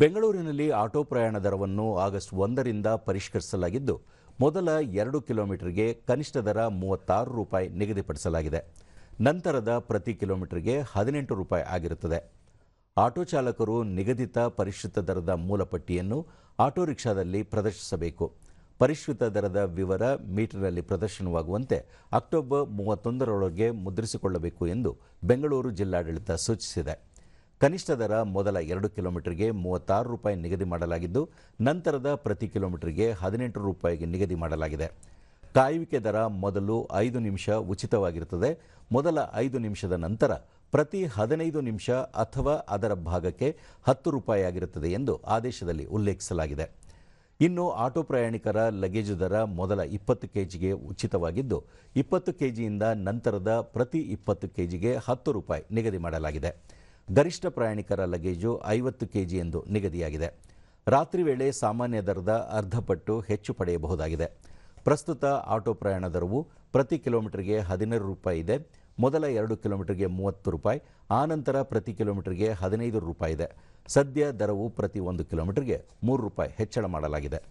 ಬೆಂಗಳೂರಿನಲ್ಲಿ ಆಟೋ ಪ್ರಯಾಣ ದರವನ್ನು ಆಗಸ್ಟ್ ಒಂದರಿಂದ ಪರಿಷ್ಕರಿಸಲಾಗಿದ್ದು, ಮೊದಲ ಎರಡು ಕಿಲೋಮೀಟರ್ಗೆ ಕನಿಷ್ಠ ದರ ಮೂವತ್ತಾರು ರೂಪಾಯಿ ನಿಗದಿಪಡಿಸಲಾಗಿದೆ. ನಂತರದ ಪ್ರತಿ ಕಿಲೋಮೀಟರ್ಗೆ ಹದಿನೆಂಟು ರೂಪಾಯಿ ಆಗಿರುತ್ತದೆ. ಆಟೋ ಚಾಲಕರು ನಿಗದಿತ ಪರಿಷ್ಕೃತ ದರದ ಮೂಲಪಟ್ಟಿಯನ್ನು ಆಟೋ ರಿಕ್ಷಾದಲ್ಲಿ ಪ್ರದರ್ಶಿಸಬೇಕು. ಪರಿಷ್ಕೃತ ದರದ ವಿವರ ಮೀಟರ್ನಲ್ಲಿ ಪ್ರದರ್ಶನವಾಗುವಂತೆ ಅಕ್ಟೋಬರ್ ಮೂವತ್ತೊಂದರೊಳಗೆ ಮುದ್ರಿಸಿಕೊಳ್ಳಬೇಕು ಎಂದು ಬೆಂಗಳೂರು ಜಿಲ್ಲಾಡಳಿತ ಸೂಚಿಸಿದೆ. ಕನಿಷ್ಠ ದರ ಮೊದಲ ಎರಡು ಕಿಲೋಮೀಟರ್ಗೆ ಮೂವತ್ತಾರು ರೂಪಾಯಿ ನಿಗದಿ ಮಾಡಲಾಗಿದ್ದು, ನಂತರದ ಪ್ರತಿ ಕಿಲೋಮೀಟರ್ಗೆ ಹದಿನೆಂಟು ರೂಪಾಯಿಗೆ ನಿಗದಿ ಮಾಡಲಾಗಿದೆ. ಕಾಯುವಿಕೆ ದರ ಮೊದಲು ಐದು ನಿಮಿಷ ಉಚಿತವಾಗಿರುತ್ತದೆ. ಮೊದಲ ಐದು ನಿಮಿಷದ ನಂತರ ಪ್ರತಿ ಹದಿನೈದು ನಿಮಿಷ ಅಥವಾ ಅದರ ಭಾಗಕ್ಕೆ ಹತ್ತು ರೂಪಾಯಿ ಆಗಿರುತ್ತದೆ ಎಂದು ಆದೇಶದಲ್ಲಿ ಉಲ್ಲೇಖಿಸಲಾಗಿದೆ. ಇನ್ನು ಆಟೋ ಪ್ರಯಾಣಿಕರ ಲಗೇಜು ದರ ಮೊದಲ ಇಪ್ಪತ್ತು ಕೆಜಿಗೆ ಉಚಿತವಾಗಿದ್ದು, ಇಪ್ಪತ್ತು ಕೆಜಿಯಿಂದ ನಂತರದ ಪ್ರತಿ ಇಪ್ಪತ್ತು ಕೆಜಿಗೆ ಹತ್ತು ರೂಪಾಯಿ ನಿಗದಿ ಮಾಡಲಾಗಿದೆ. ಗರಿಷ್ಠ ಪ್ರಯಾಣಿಕರ ಲಗೇಜು ಐವತ್ತು ಕೆಜಿ ಎಂದು ನಿಗದಿಯಾಗಿದೆ. ರಾತ್ರಿ ವೇಳೆ ಸಾಮಾನ್ಯ ದರದ ಅರ್ಧ ಪಟ್ಟು ಹೆಚ್ಚು ಪಡೆಯಬಹುದಾಗಿದೆ. ಪ್ರಸ್ತುತ ಆಟೋ ಪ್ರಯಾಣ ದರವು ಪ್ರತಿ ಕಿಲೋಮೀಟರ್ಗೆ ಹದಿನಾರು ರೂಪಾಯಿ ಇದೆ. ಮೊದಲ ಎರಡು ಕಿಲೋಮೀಟರ್ಗೆ ಮೂವತ್ತು ರೂಪಾಯಿ, ಆನಂತರ ಪ್ರತಿ ಕಿಲೋಮೀಟರ್ಗೆ ಹದಿನೈದು ರೂಪಾಯಿ ಇದೆ. ಸದ್ಯ ದರವು ಪ್ರತಿ ಒಂದು ಕಿಲೋಮೀಟರ್ಗೆ ಮೂರು ರೂಪಾಯಿ ಹೆಚ್ಚಳ ಮಾಡಲಾಗಿದೆ.